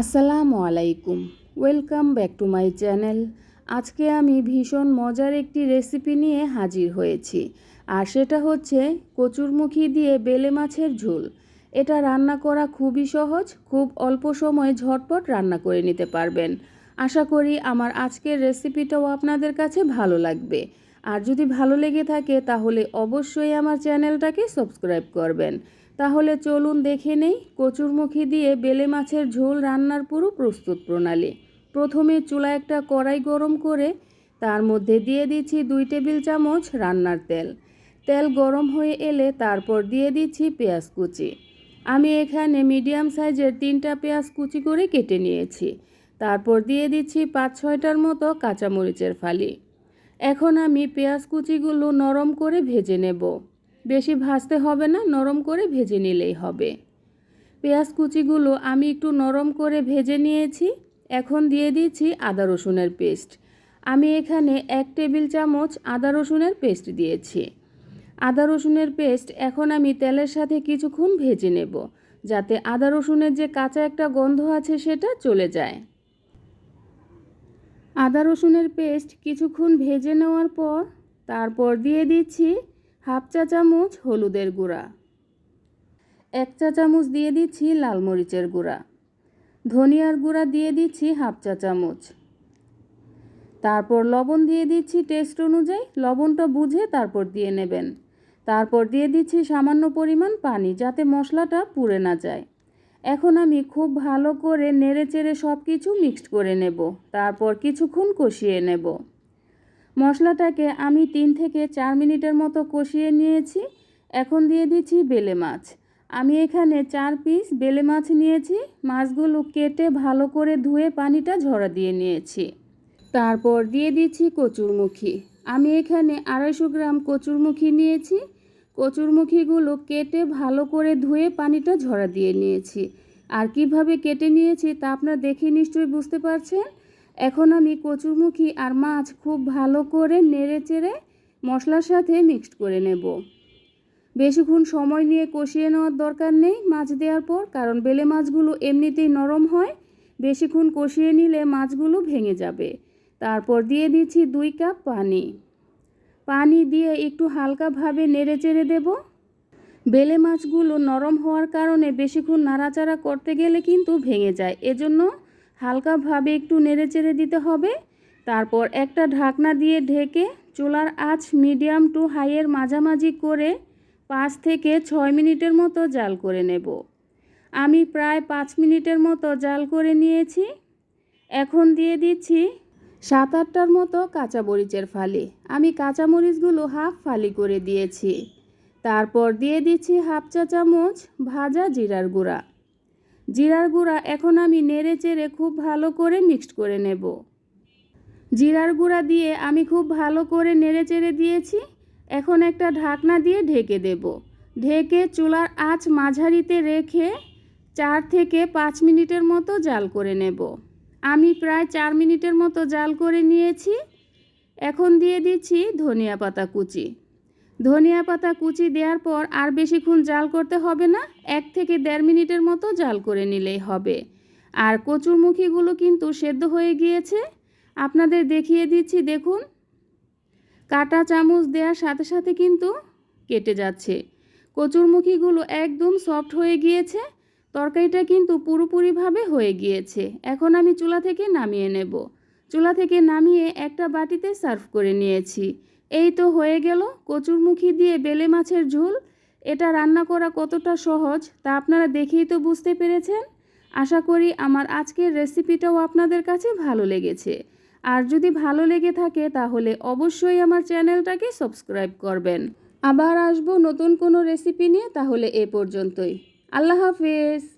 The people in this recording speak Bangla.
আসসালামু আলাইকুম। Welcome back to my channel আজকে আমি ভীষণ মজার একটি রেসিপি নিয়ে হাজির হয়েছি। আর সেটা হচ্ছে কচুরমুখী দিয়ে বেলে মাছের ঝোল। এটা রান্না করা খুবই সহজ, খুব অল্প সময়ে ঝটপট রান্না করে নিতে পারবেন। আশা করি আমার আজকের রেসিপিটাও আপনাদের কাছে ভালো লাগবে। আর যদি ভালো লেগে থাকে তাহলে অবশ্যই আমার চ্যানেলটাকে সাবস্ক্রাইব করবেন। তাহলে চলুন দেখে নেই কচুরমুখী দিয়ে বেলে মাছের ঝোল রান্নার পুরো প্রস্তুত প্রণালী। প্রথমে চুলা একটা কড়াই গরম করে তার মধ্যে দিয়ে দিচ্ছি দুই টেবিল চামচ রান্নার তেল। তেল গরম হয়ে এলে তারপর দিয়ে দিচ্ছি পেঁয়াজ কুচি। আমি এখানে মিডিয়াম সাইজের তিনটা পেঁয়াজ কুচি করে কেটে নিয়েছি। তারপর দিয়ে দিচ্ছি পাঁচ ছয়টার মতো কাঁচামরিচের ফালি। এখন আমি পেঁয়াজ কুচিগুলো নরম করে ভেজে নেব। বেশি ভাজতে হবে না, নরম করে ভেজে নিলেই হবে। পেঁয়াজ কুচিগুলো আমি একটু নরম করে ভেজে নিয়েছি। এখন দিয়ে দিচ্ছি আদা রসুনের পেস্ট। আমি এখানে এক টেবিল চামচ আদা রসুনের পেস্ট দিয়েছি। আদা রসুনের পেস্ট এখন আমি তেলের সাথে কিছুক্ষণ ভেজে নেব, যাতে আদা রসুনের যে কাঁচা একটা গন্ধ আছে সেটা চলে যায়। আদা রসুনের পেস্ট কিছুক্ষণ ভেজে নেওয়ার পর তারপর দিয়ে দিচ্ছি হাফ চা চামচ হলুদের গুঁড়া। এক চা চামচ দিয়ে দিচ্ছি লাল মরিচের গুঁড়া। ধনিয়ার গুঁড়া দিয়ে দিচ্ছি হাফ চা চামচ। তারপর লবণ দিয়ে দিচ্ছি টেস্ট অনুযায়ী। লবণটা বুঝে তারপর দিয়ে নেবেন। তারপর দিয়ে দিচ্ছি সামান্য পরিমাণ পানি যাতে মশলাটা পুড়ে না যায়। এখন আমি খুব ভালো করে নেড়ে চেড়ে সব কিছু মিক্সড করে নেব। তারপর কিছুক্ষণ কষিয়ে নেব। মশলাটাকে আমি তিন থেকে চার মিনিটের মতো কষিয়ে নিয়েছি। এখন দিয়ে দিচ্ছি বেলে মাছ। আমি এখানে চার পিস বেলে মাছ নিয়েছি। মাছগুলো কেটে ভালো করে ধুয়ে পানিটা ঝরা দিয়ে নিয়েছি। তারপর দিয়ে দিচ্ছি কচুরমুখী। আমি এখানে আড়াইশো গ্রাম কচুরমুখী নিয়েছি। কচুরমুখীগুলো কেটে ভালো করে ধুয়ে পানিটা ঝরা দিয়ে নিয়েছি। আর কীভাবে কেটে নিয়েছি তা আপনারা দেখে নিশ্চয়ই বুঝতে পারছেন। এখন আমি কচুরমুখী আর মাছ খুব ভালো করে নেড়ে চেড়ে মশলার সাথে মিক্সড করে নেব। বেশিক্ষণ সময় নিয়ে কষিয়ে নেওয়ার দরকার নেই মাছ দেওয়ার পর, কারণ বেলে মাছগুলো এমনিতেই নরম হয়। বেশিক্ষণ কষিয়ে নিলে মাছগুলো ভেঙে যাবে। তারপর দিয়ে দিচ্ছি দুই কাপ পানি। পানি দিয়ে একটু হালকাভাবে নেড়ে চেড়ে দেব। বেলে মাছগুলো নরম হওয়ার কারণে বেশিক্ষণ নাড়াচাড়া করতে গেলে কিন্তু ভেঙে যায়। এজন্য হালকাভাবে একটু নেড়ে চেড়ে দিতে হবে। তারপর একটা ঢাকনা দিয়ে ঢেকে চুলার আঁচ মিডিয়াম টু হাইয়ের মাঝামাঝি করে পাঁচ থেকে ছয় মিনিটের মতো জাল করে নেব। আমি প্রায় পাঁচ মিনিটের মতো জাল করে নিয়েছি। এখন দিয়ে দিচ্ছি সাত আটটার মতো কাঁচা মরিচের ফালি। আমি কাঁচা মরিচগুলো হাফ ফালি করে দিয়েছি। তারপর দিয়ে দিচ্ছি হাফ চা চামচ ভাজা জিরার গুঁড়া। জিরার গুঁড়া এখন আমি নেড়ে চেড়ে খুব ভালো করে মিক্সড করে নেব। জিরার গুঁড়া দিয়ে আমি খুব ভালো করে নেড়ে চেড়ে দিয়েছি। এখন একটা ঢাকনা দিয়ে ঢেকে দেব। ঢেকে চুলার আঁচ মাঝারিতে রেখে চার থেকে পাঁচ মিনিটের মতো জাল করে নেব। আমি প্রায় চার মিনিটের মতো জাল করে নিয়েছি। এখন দিয়ে দিচ্ছি ধনিয়া পাতা কুচি। ধনিয়া পাতা কুচি দেওয়ার পর আর বেশিক্ষণ জাল করতে হবে না, এক থেকে দেড় মিনিটের মতো জাল করে নিলেই হবে। আর কচুরমুখীগুলো কিন্তু সেদ্ধ হয়ে গিয়েছে। আপনাদের দেখিয়ে দিচ্ছি, দেখুন। কাটা চামচ দেওয়ার সাথে সাথে কিন্তু কেটে যাচ্ছে। কচুরমুখীগুলো একদম সফট হয়ে গিয়েছে। তরকারিটা কিন্তু পুরোপুরিভাবে হয়ে গিয়েছে। এখন আমি চুলা থেকে নামিয়ে নেব। চুলা থেকে নামিয়ে একটা বাটিতে সার্ভ করে নিয়েছি। এই তো হয়ে গেল, কচুরমুখী দিয়ে বেলে মাছের ঝোল। এটা রান্না করা কতটা সহজ, তা আপনারা দেখেই তো বুঝতে পেরেছেন। আশা করি আমার আজকের রেসিপিটাও আপনাদের কাছে ভালো লেগেছে। আর যদি ভালো লেগে থাকে, তাহলে অবশ্যই আমার চ্যানেলটাকে সাবস্ক্রাইব করবেন। আবার আসব নতুন কোনো রেসিপি নিয়ে, তাহলে এ পর্যন্তই। আল্লাহ হাফেজ।